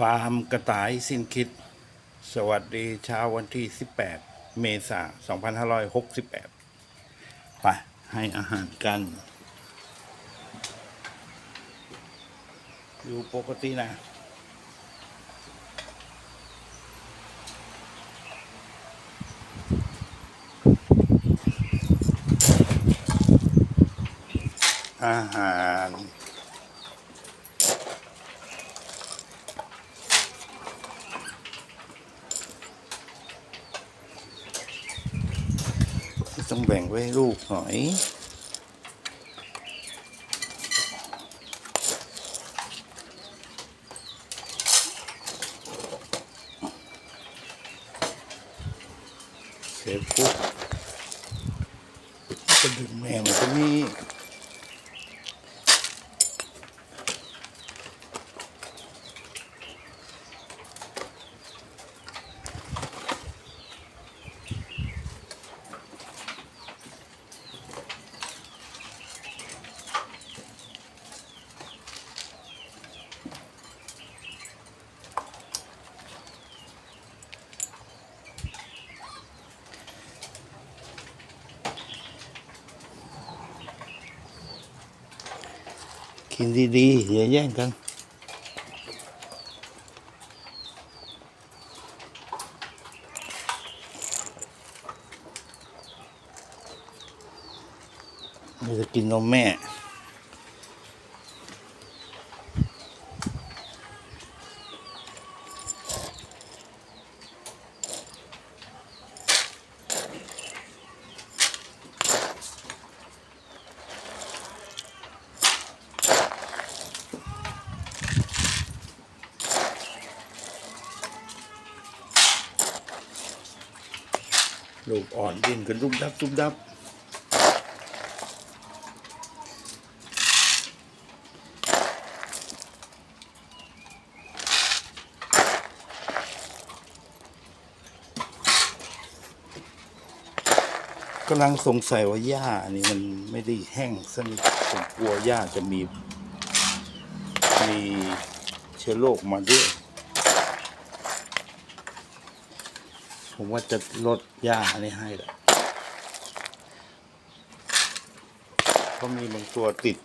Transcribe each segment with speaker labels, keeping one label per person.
Speaker 1: ฟาร์มกระต่ายสิ้นคิด สวัสดีเช้าวันที่ 18 เมษายน 2568 ไป ให้อาหารกัน อยู่ปกตินะ อาหาร ต้องแบ่งไว้ให้ลูกหน่อยเซฟปุ๊บจะดึงแม่มันก็มี กินดีๆอย่าแย่งกัน จะกินนมแม่ ลูกอ่อนดิ้นกันดุบดับดุบดับ กำลังสงสัยว่าหญ้าอันี่มันไม่ได้แห้งสนิทผมกลัวหญ้าจะมี มีเชื้อโรคมาด้วย ผมว่าจะลดหญ้าอันนี้ให้แหละเพราะมีบางตัวติด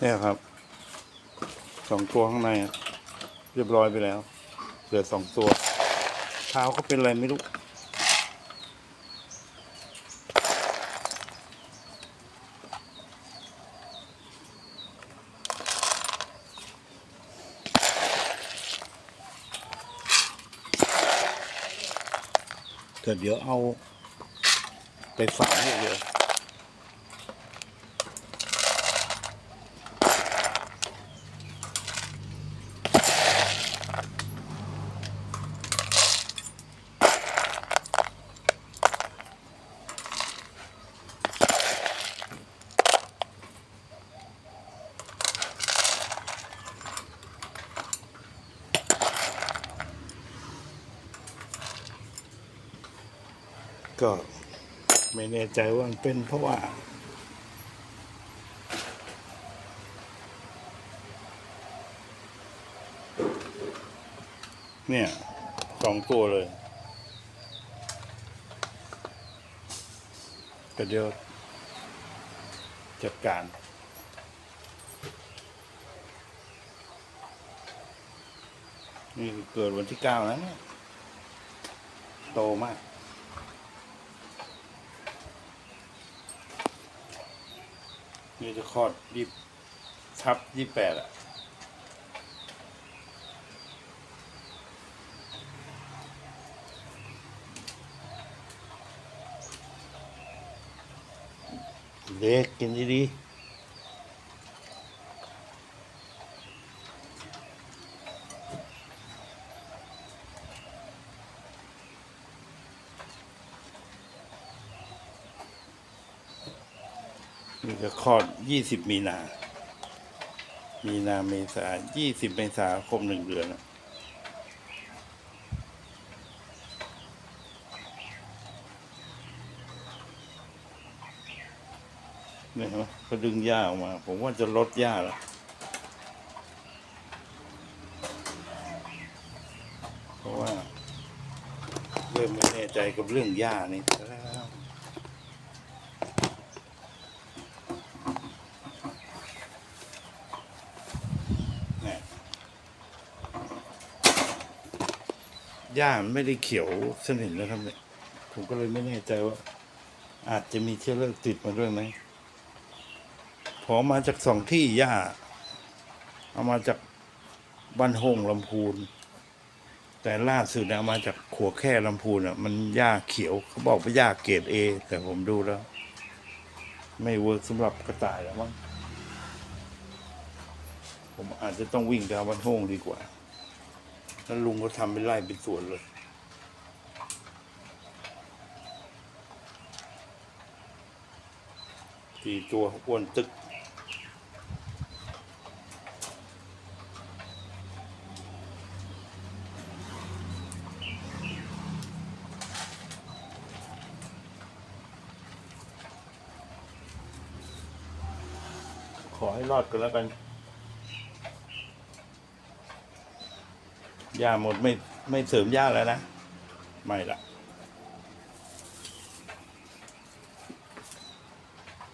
Speaker 1: เนี่ยครับ สองตัวข้างในเรียบร้อยไปแล้วเหลือสองตัวเท้าเขาเป็นอะไรไม่รู้แต่เดี๋ยวเอาไปฝังเยอะๆ ก็ไม่แน่ใจว่ามันเป็นเพราะว่า เนี่ยสองตัวเลยก็เดี๋ยวจัดการนี่เกิดวันที่เก้าแล้วเนี่ย โตมาก นี่จะคลอดยี่ทับยี่แปดอะเด็กกินดี นี่ก็คลอดยี่สิบมีนา มีนาเมษายี่สิบเมษาคมหนึ่งเดือนเนี่ยเห็นไหมก็ดึงหญ้าออกมา ผมว่าจะลดหญ้าแล้วเพราะว่าเริ่มไม่แน่ใจกับเรื่องหญ้านี่แว เนี่ย หญ้ามันไม่ได้เขียวสนิทนะครับเนี่ยผมก็เลยไม่แน่ใจว่า อาจจะมีเชื้อโรคติดมาด้วยไหมพอมาจากสองที่หญ้าเอามาจากบ้านหงลำพูน แต่ล่าสุดเนี่ยเอามาจากขัวแค่ลำพูนอะ มันหญ้าเขียวเขาบอกว่าหญ้าเกรดเอแต่ผมดูแล้ว ไม่เวิร์กสำหรับกระต่ายแล้วมั้งผมอาจจะต้องวิ่งไปเอาบ้านโฮงดีกว่า แล้วลุงก็ทำเป็นไร่เป็นสวนเลย สี่ตัวอ้วนตึกขอให้รอดกันแล้วกัน หญ้าหมดไม่ไม่เสริมหญ้าแล้วนะ ไม่ละ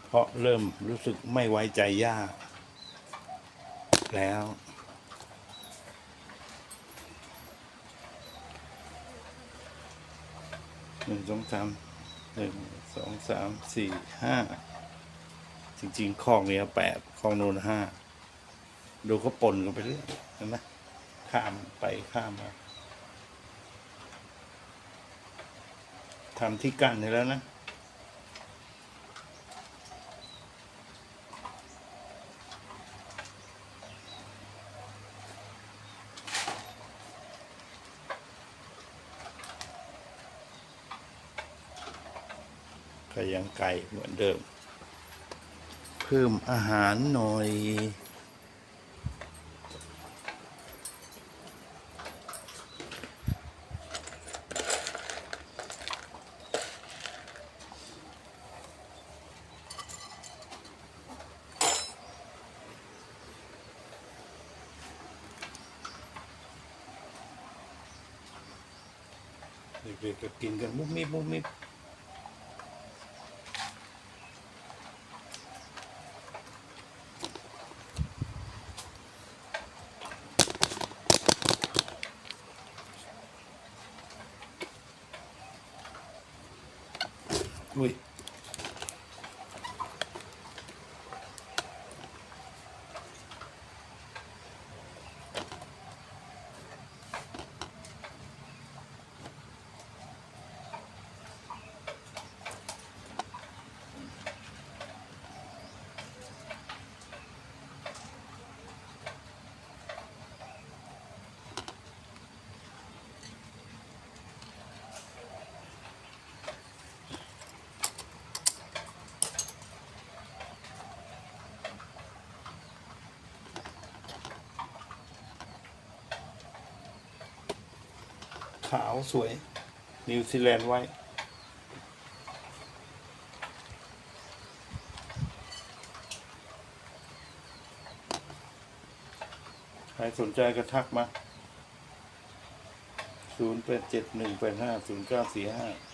Speaker 1: เพราะเริ่มรู้สึกไม่ไว้ใจหญ้า แล้ว หนึ่งสองสามหนึ่งสองสามสี่ห้าจริงๆคลองเนี้ยแปดคลองโน้นห้าดูเขาปนกันไปเรื่อยเห็นไหม ข้ามไปข้ามมาทำที่กั้นให้แล้วนะ ก็ยังไก่เหมือนเดิม เพิ่มอาหารหน่อย เด็กๆก็กินกัาวสวย นิวซีแลนด์ไว้ ใครสนใจก็ทักมา 0 8 7 1 8 5 0 9 4 5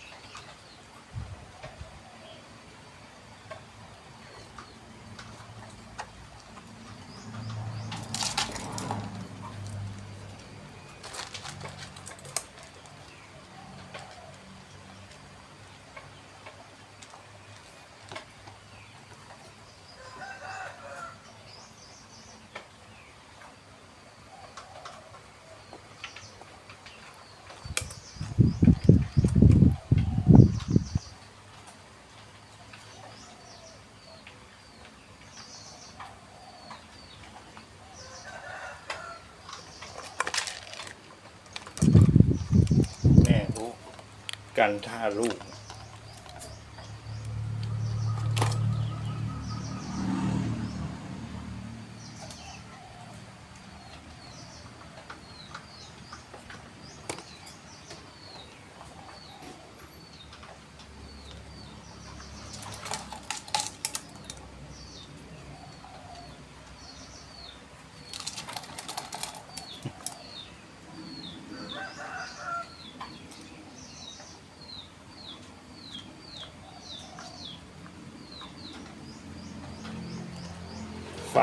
Speaker 1: กันท่าลูก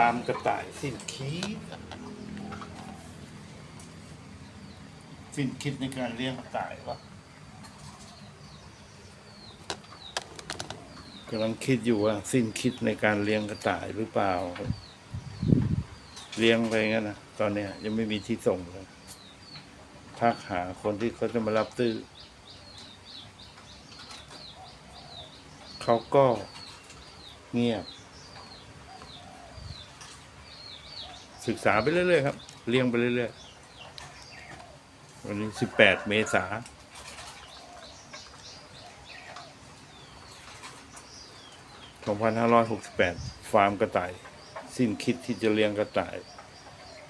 Speaker 1: าร์มกระต่ายสิ้นคิด สิ้นคิดในการเลี้ยงกระต่ายวะกำลังคิดอยู่ว่า สิ้นคิดในการเลี้ยงกระต่ายหรือเปล่า เลี้ยงไปงั้นนะตอนเนี้ย ยังไม่มีที่ส่งเลยทักหาคนที่เขาจะมารับซื้อเขาก็เงียบ ศึกษาไปเรื่อยๆครับเลี้ยงไปเรื่อยๆวันนี้สิบแปดเมษาสองพันห้าร้อยหกสิบแปดฟาร์มกระต่าย สิ้นคิดที่จะเลี้ยงกระต่าย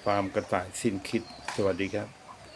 Speaker 1: ฟาร์มกระต่ายสิ้นคิดสวัสดีครับ